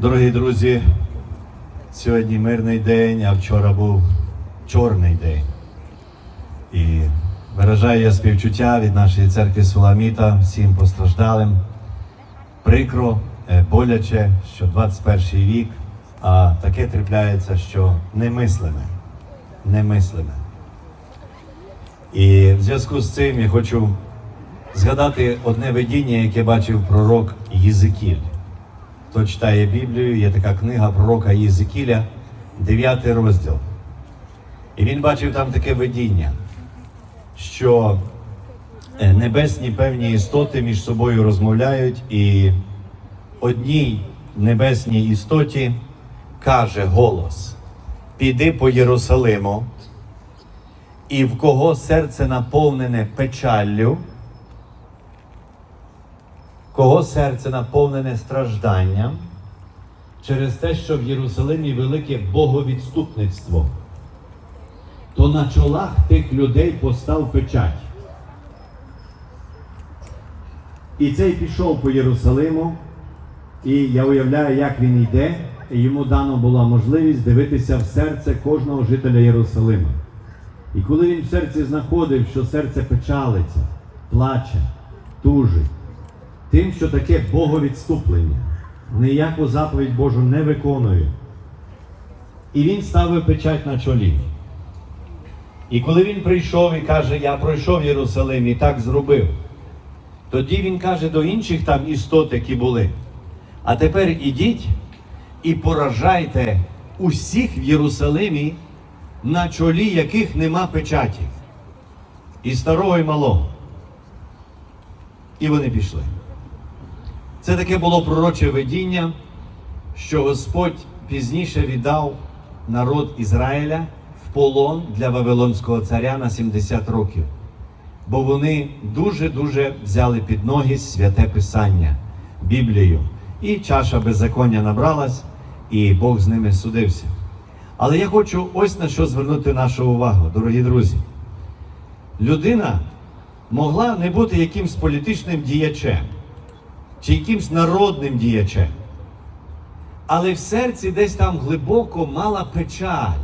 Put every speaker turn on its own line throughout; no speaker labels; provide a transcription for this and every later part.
Дорогі друзі, сьогодні мирний день, а вчора був чорний день. І виражаю я співчуття від нашої церкви Суламіта всім постраждалим. Прикро, е, боляче, що 21 вік, а таке трапляється, що немислиме. Немислиме. І в зв'язку з цим я хочу згадати одне видіння, яке бачив пророк Єзикіль. Хто читає Біблію, є така книга пророка Єзикіля, 9 розділ. І він бачив там таке видіння, що е, небесні певні істоти між собою розмовляють, і одній небесній істоті каже голос: Піди по Єрусалиму, і в кого серце наповнене печаллю, кого серце наповнене стражданням через те, що в Єрусалимі велике боговідступництво, то на чолах тих людей постав печать. І цей пішов по Єрусалиму, і я уявляю, як він йде, і йому дано була можливість дивитися в серце кожного жителя Єрусалима. І коли він в серці знаходив, що серце печалиться, плаче, тужить, тим, що таке боговідступлення, ніяку заповідь Божу не виконує. І він ставив печать на чолі. І коли він прийшов і каже, я пройшов Єрусалим і так зробив, тоді він каже до інших там істот, які були. А тепер ідіть і поражайте усіх в Єрусалимі, на чолі яких нема печаті. І старого, і малого. І вони пішли. Це таке було пророче видіння, що Господь пізніше віддав народ Ізраїля в полон для Вавилонського царя на 70 років. Бо вони дуже-дуже взяли під ноги святе Писання, Біблію. І чаша беззаконня набралась, і Бог з ними судився. Але я хочу ось на що звернути нашу увагу, дорогі друзі. Людина могла не бути якимсь політичним діячем чи якимсь народним діячем. Але в серці десь там глибоко мала печаль,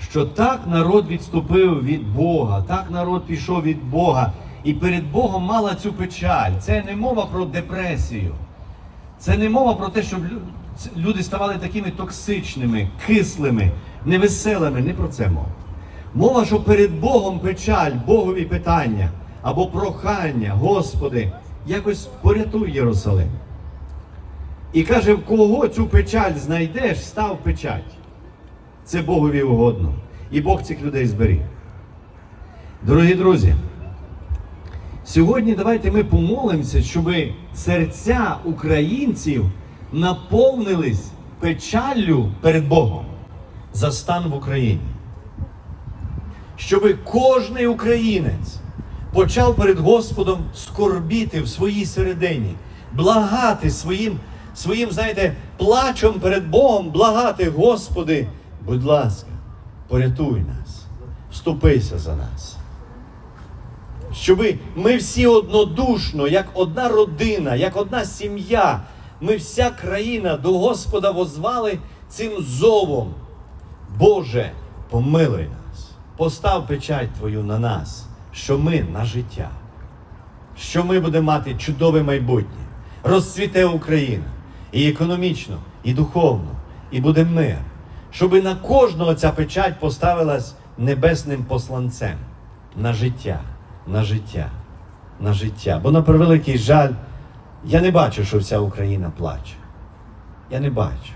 що так народ відступив від Бога, так народ пішов від Бога, і перед Богом мала цю печаль. Це не мова про депресію. Це не мова про те, щоб люди ставали такими токсичними, кислими, невеселими. Не про це мова. Мова, що перед Богом печаль, Богові питання або прохання, Господи, якось порятуй Єрусалим. І каже, в кого цю печаль знайдеш, став печать. Це Богові угодно. І Бог цих людей зберіг. Дорогі друзі, сьогодні давайте ми помолимося, щоб серця українців наповнились печаллю перед Богом за стан в Україні. Щоб кожний українець почав перед Господом скорбіти в своїй середині, благати своїм, своїм, знаєте, плачом перед Богом, благати, Господи, будь ласка, порятуй нас, вступися за нас. Щоби ми всі однодушно, як одна родина, як одна сім'я, ми вся країна до Господа возвали цим зовом. Боже, помилуй нас, постав печать Твою на нас, що ми на життя, що ми будемо мати чудове майбутнє, розцвіте Україна і економічно, і духовно, і буде мир, щоби на кожного ця печать поставилась небесним посланцем на життя, на життя, на життя. Бо на превеликий жаль, я не бачу, що вся Україна плаче. Я не бачу.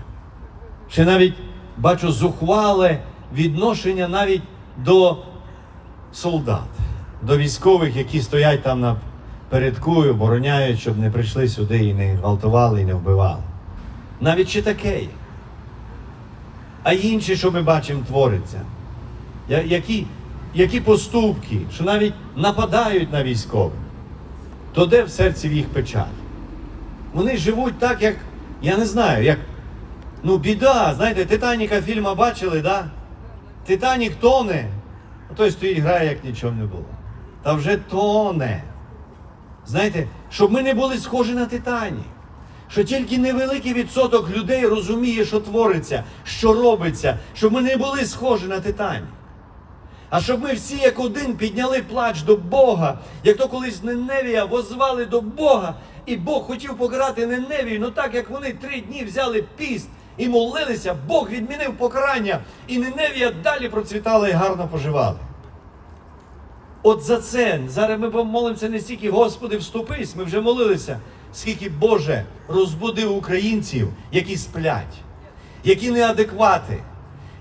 Ще навіть бачу зухвале відношення навіть до солдат, до військових, які стоять там на передку і обороняють, щоб не прийшли сюди і не гвалтували, і не вбивали. Навіть ще таке є. А інші, що ми бачимо, твориться. Які, які поступки, що навіть нападають на військових, то де в серці в їх печаль? Вони живуть так, як, я не знаю, як Ну, біда, знаєте, Титаніка фільма бачили, да? Титанік тоне, а той стоїть грає, як нічого не було. Та вже тоне. Знаєте, щоб ми не були схожі на Титанік.
що тільки невеликий відсоток людей розуміє, що твориться, що робиться, щоб ми не були схожі на титанів. А щоб ми всі як один підняли плач до Бога, як то колись Неневія возвали до Бога, і Бог хотів покарати Неневію, ну так як вони три дні взяли піст і молилися, Бог відмінив покарання, і Неневія далі процвітала і гарно поживала. От за це зараз ми помолимося не стільки, Господи, вступись, ми вже молилися, скільки Боже розбудив українців, які сплять, які неадеквати,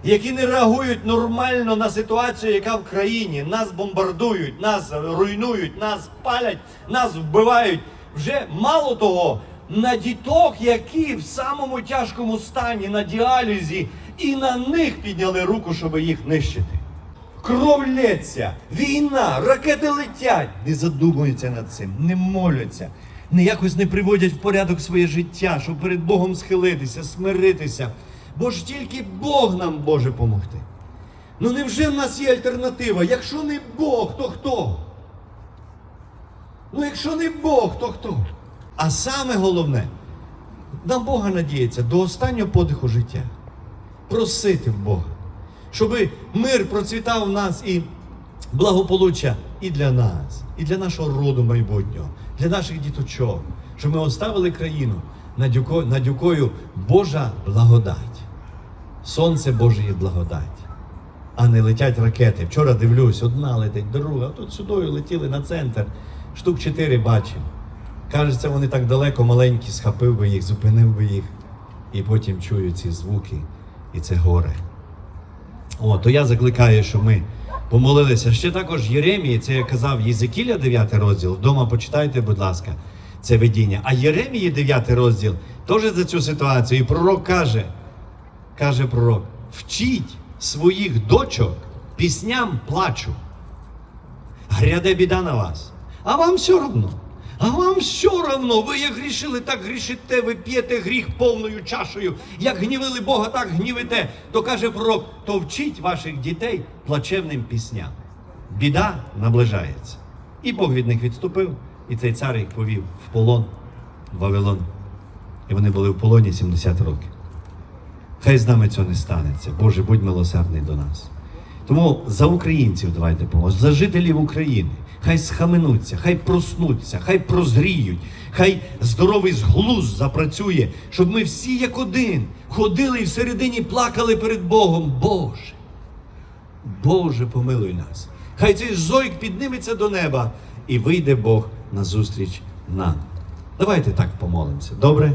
які не реагують нормально на ситуацію, яка в країні. Нас бомбардують, нас руйнують, нас палять, нас вбивають. Вже мало того, на діток, які в самому тяжкому стані, на діалізі, і на них підняли руку, щоб їх нищити. Кров лється, війна, ракети летять. Не задумуються над цим, не моляться, не якось не приводять в порядок своє життя, щоб перед Богом схилитися, смиритися. Бо ж тільки Бог нам може помогти. Ну невже в нас є альтернатива? Якщо не Бог, то хто? Ну, якщо не Бог, то хто? А саме головне, на Бога надіятися до останнього подиху життя. Просити в Бога щоб мир процвітав в нас і благополуччя і для нас, і для нашого роду майбутнього, для наших діточок, щоб ми оставили країну над якою, Божа благодать, сонце Божої благодать, а не летять ракети. Вчора дивлюсь, одна летить, друга, тут сюдою летіли на центр, штук чотири бачив. Кажеться, вони так далеко маленькі, схопив би їх, зупинив би їх, і потім чую ці звуки, і це горе. О, то я закликаю, щоб ми помолилися. Ще також Єремії, це я казав Єзекіля 9 розділ. Вдома почитайте, будь ласка, це видіння. А Єремії 9 розділ теж за цю ситуацію. І пророк каже, каже пророк: вчіть своїх дочок пісням плачу. Гряде біда на вас. А вам все одно. А вам все одно, ви як грішили, так грішите, ви п'єте гріх повною чашею. Як гнівили Бога, так гнівите. То каже пророк, то вчіть ваших дітей плачевним пісням. Біда наближається. І Бог від них відступив, і цей цар їх повів в полон, в Вавилон. І вони були в полоні 70 років. Хай з нами цього не станеться. Боже, будь милосердний до нас. Тому за українців давайте поможемо, за жителів України. Хай схаменуться, хай проснуться, хай прозріють, хай здоровий зглуз запрацює, щоб ми всі як один ходили і всередині плакали перед Богом. Боже, Боже, помилуй нас. Хай цей зойк підніметься до неба і вийде Бог назустріч нам. Давайте так помолимося. Добре?